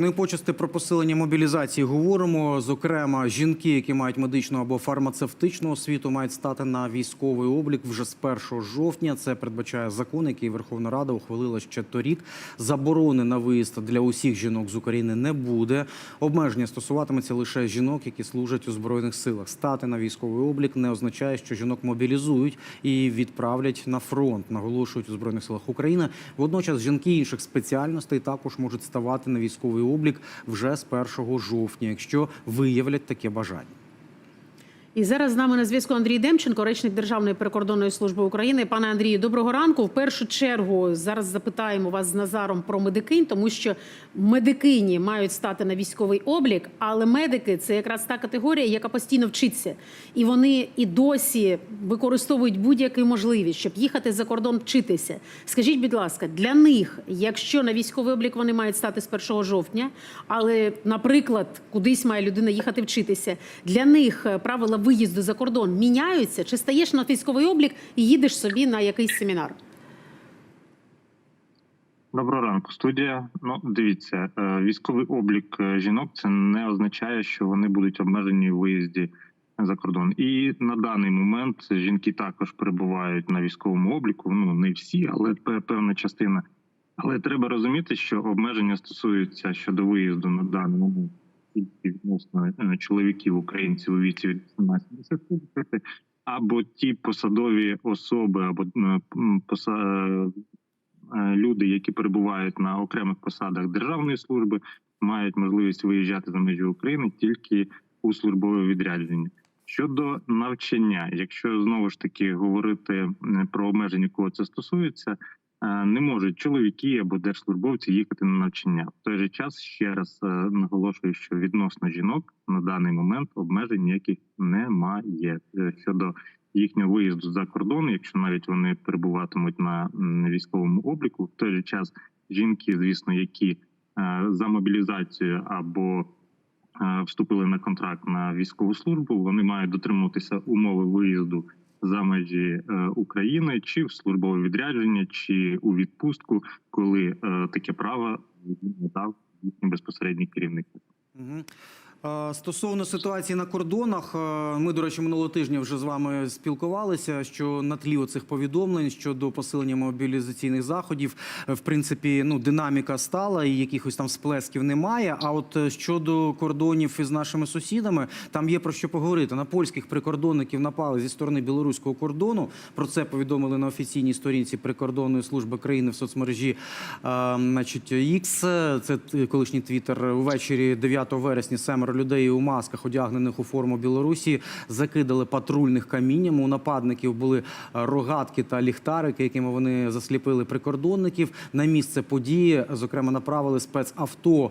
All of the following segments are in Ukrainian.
Так, ну почасти про посилення мобілізації говоримо. Зокрема, жінки, які мають медичну або фармацевтичну освіту, мають стати на військовий облік вже з 1 жовтня. Це передбачає закон, який Верховна Рада ухвалила ще торік. Заборони на виїзд для усіх жінок з України не буде. Обмеження стосуватиметься лише жінок, які служать у збройних силах. Стати на військовий облік не означає, що жінок мобілізують і відправлять на фронт. Наголошують у збройних силах України. Водночас жінки інших спеціальностей також можуть ставати на військовий облік вже з 1 жовтня, якщо виявлять таке бажання. І зараз з нами на зв'язку Андрій Демченко, речник Державної прикордонної служби України. Пане Андрію, доброго ранку. В першу чергу зараз запитаємо вас з Назаром про медикинь, тому що медикині мають стати на військовий облік, але медики це якраз та категорія, яка постійно вчиться, і вони і досі використовують будь-яку можливість, щоб їхати за кордон вчитися. Скажіть, будь ласка, для них, якщо на військовий облік вони мають стати з 1 жовтня, але, наприклад, кудись має людина їхати вчитися, для них е, правила виїзду за кордон міняються? Чи стаєш на військовий облік і їдеш собі на якийсь семінар? Доброго ранку, студія. Ну, дивіться, е, військовий облік е, жінок це не означає, що вони будуть обмежені у виїзді за кордон. І на даний момент жінки також перебувають на військовому обліку. Ну не всі, але певна частина. Але треба розуміти, що обмеження стосуються щодо виїзду на даний момент тільки відносно е, чоловіків українців у віці від 18 до 60 або ті посадові особи, або е, поса- е, люди, які перебувають на окремих посадах державної служби, мають можливість виїжджати за межі України тільки у службове відрядження. Щодо навчання, якщо знову ж таки говорити е, про обмеження, кого це стосується, е, не можуть чоловіки або держслужбовці їхати на навчання. В той же час ще раз е, наголошую, що відносно жінок на даний момент обмежень ніяких немає Е, щодо їхнього виїзду за кордон, якщо навіть вони перебуватимуть на військовому обліку, в той же час жінки, звісно, які е, за мобілізацію або е, вступили на контракт на військову службу, вони мають дотримуватися умови виїзду за межі е, України, чи в службове відрядження, чи у відпустку, коли е, таке право надав їхні безпосередній керівник. Е, Стосовно ситуації на кордонах, е, ми, до речі, минулого тижня вже з вами спілкувалися, що на тлі оцих повідомлень щодо посилення мобілізаційних заходів, е, в принципі, ну динаміка стала і якихось там сплесків немає. А от щодо кордонів із нашими сусідами, там є про що поговорити. На польських прикордонників напали зі сторони білоруського кордону. Про це повідомили на офіційній сторінці прикордонної служби країни в соцмережі. Значить, X, це колишній твіттер. Увечері 9 вересня семеро людей у масках, одягнених у форму Білорусі, закидали патрульних камінням. У нападників були е, рогатки та ліхтарики, якими вони засліпили прикордонників. На місце події, зокрема, направили спецавто.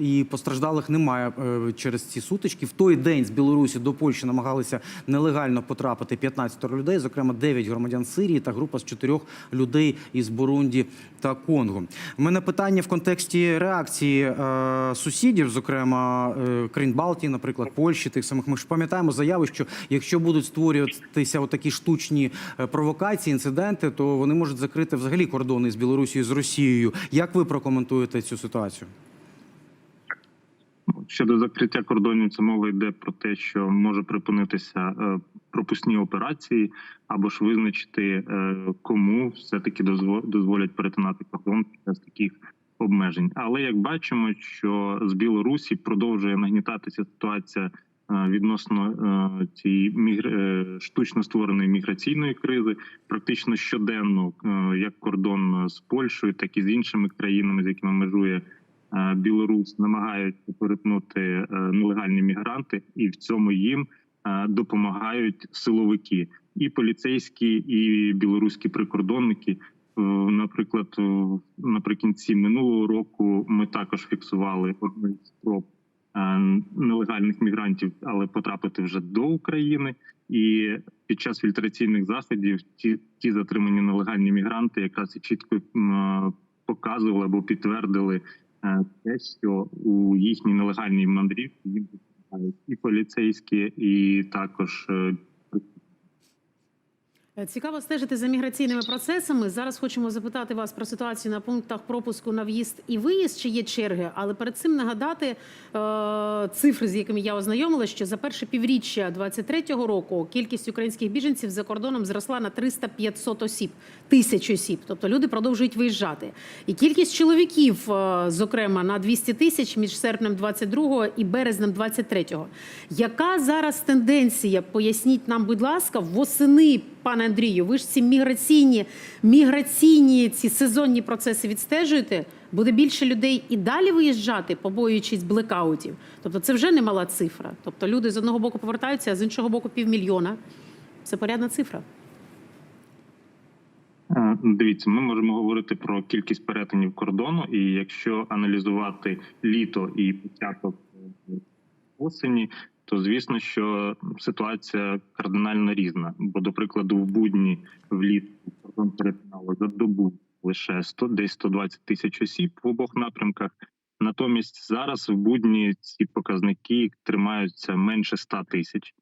І постраждалих немає е, через ці сутички. В той день з Білорусі до Польщі намагалися нелегально потрапити 15 людей, зокрема 9 громадян Сирії та група з 4 людей із Бурунді та Конго. У мене питання в контексті реакції е, сусідів, зокрема країн Балтії, наприклад, Польщі, тих самих. Ми ж пам'ятаємо заяви, що якщо будуть створюватися отакі штучні е, провокації, інциденти, то вони можуть закрити взагалі кордони з Білорусією з Росією. Як ви прокоментуєте цю ситуацію? Щодо закриття кордонів, це мова йде про те, що може припинитися е, пропускні операції, або ж визначити, е, кому все таки дозволять перетинати кордон під час таких обмежень. Але як бачимо, що з Білорусі продовжує нагнітатися ситуація е, відносно е, цієї е, штучно створеної міграційної кризи, практично щоденно, як кордон з Польщею, так і з іншими країнами, з якими межує. Білорусь намагаються перетнути нелегальні мігранти, і в цьому їм допомагають силовики, і поліцейські, і білоруські прикордонники. Е, Наприклад, е, наприкінці минулого року ми також фіксували одну із спроб е, нелегальних мігрантів, але потрапити вже до України. І під час фільтраційних заходів ті, ті затримані нелегальні мігранти якраз чітко показували або підтвердили те, що у їхній нелегальній мандрівці і поліцейські, і також Цікаво стежити за міграційними процесами. Зараз хочемо запитати вас про ситуацію на пунктах пропуску на в'їзд і виїзд, чи є черги. Але перед цим нагадати е, цифри, з якими я ознайомила, що за перше півріччя 23-го року кількість українських біженців за кордоном зросла на 300-500 осіб, тисяч осіб. Тобто люди продовжують виїжджати. І кількість чоловіків, е, зокрема, на 200 тисяч між серпнем 22-го і березнем 23-го. Яка зараз тенденція? Поясніть нам, будь ласка, восени, пане Андрію, ви ж ці міграційні, міграційні ці сезонні процеси відстежуєте? Буде більше людей і далі виїжджати, побоюючись блекаутів. Тобто це вже немала цифра. Тобто люди з одного боку повертаються, а з іншого боку півмільйона. Це порядна цифра. Дивіться, ми можемо говорити про кількість перетинів кордону, і якщо аналізувати літо і початок е, осені, то звісно, що ситуація кардинально різна. Бо, до прикладу, в будні влітку кордон перетинало за добу лише 100, десь 120 тисяч осіб в обох напрямках. Натомість зараз в будні ці показники тримаються менше 100 тисяч.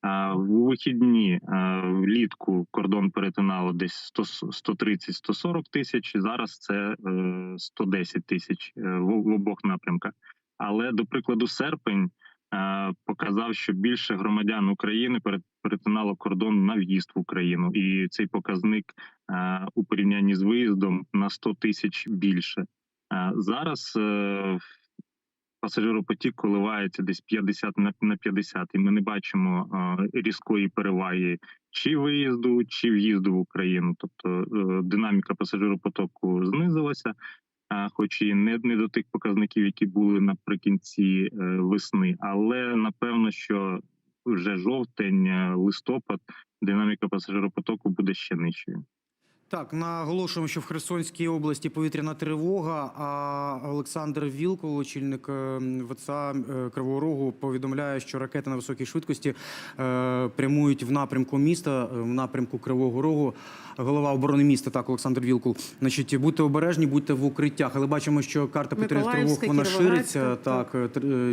А в вихідні влітку кордон перетинало десь 100 130-140 тисяч. Зараз це е, 110 тисяч е, в, обох напрямках. Але до прикладу, серпень е, показав, що більше громадян України перет- перетинало кордон на в'їзд в Україну, і цей показник е, у порівнянні з виїздом на 100 тисяч більше. Е, Зараз е, пасажиропотік коливається десь 50 на на 50, і ми не бачимо е, різкої переваги чи виїзду, чи в'їзду в Україну. Тобто е, динаміка пасажиропотоку знизилася, е, хоч і не, не до тих показників, які були наприкінці е, весни, але напевно, що вже жовтень, е, листопад, динаміка пасажиропотоку буде ще нижчою. Так, наголошуємо, що в Херсонській області повітряна тривога. А Олександр Вілкол, очільник е, ВЦА е, Кривого Рогу, повідомляє, що ракети на високій швидкості е, прямують в напрямку міста, в напрямку Кривого Рогу. Голова оборони міста, так, Олександр Вілкул. Значить, будьте обережні, будьте в укриттях. Але бачимо, що карта повітряних тривог вона шириться. Так,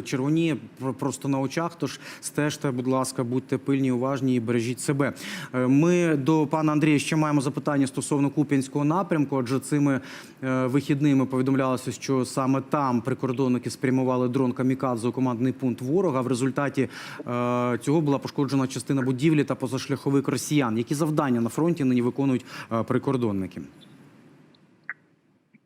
червоніє просто на очах. Тож стежте, будь ласка, будьте пильні, уважні і бережіть себе. Ми до пана Андрія ще маємо запитання стосовно Куп'янського напрямку. Адже цими е, вихідними повідомлялося, що саме там прикордонники спрямували дрон камікадзе у командний пункт ворога. В результаті е, цього була пошкоджена частина будівлі та позашляховик росіян. Які завдання на фронті нині виконують е, прикордонники?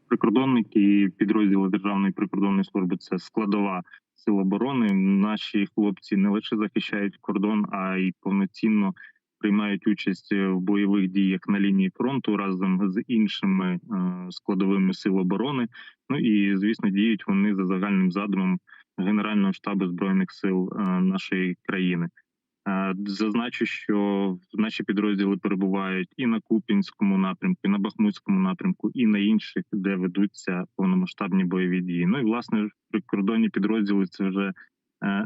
прикордонники підрозділи Державної прикордонної служби це складова сил оборони. Наші хлопці не лише захищають кордон, а й повноцінно приймають участь в бойових діях на лінії фронту разом з іншими е, складовими сил оборони. Ну і звісно, діють вони за загальним задумом Генерального штабу збройних сил е, нашої країни. Е, Зазначу, що наші підрозділи перебувають і на Купінському напрямку, і на Бахмутському напрямку, і на інших, де ведуться повномасштабні бойові дії. Ну і власне прикордонні підрозділи це вже е,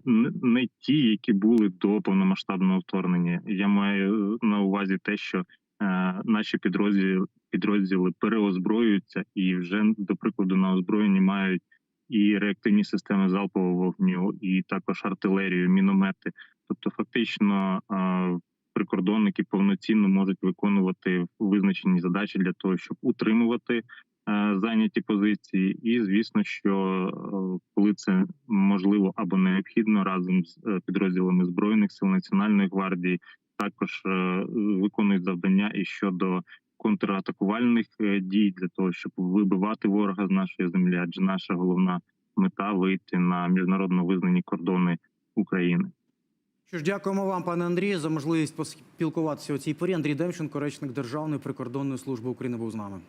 не- не ті, які були до повномасштабного вторгнення. Я маю на увазі те, що е, наші підрозділи підрозділи переозброюються і вже до прикладу на озброєнні мають і реактивні системи залпового вогню, і також артилерію, міномети. Тобто, фактично, е, прикордонники повноцінно можуть виконувати визначені задачі для того, щоб утримувати е, зайняті позиції, і звісно, що е, коли це можливо або необхідно разом з е, підрозділами збройних сил національної гвардії, також е, виконують завдання і щодо контратакувальних е, дій для того, щоб вибивати ворога з нашої землі, адже наша головна мета вийти на міжнародно визнані кордони України. Що ж, дякуємо вам, пане Андрію, за можливість поспілкуватися у цій порі. Андрій Демченко, речник Державної прикордонної служби України, був з нами.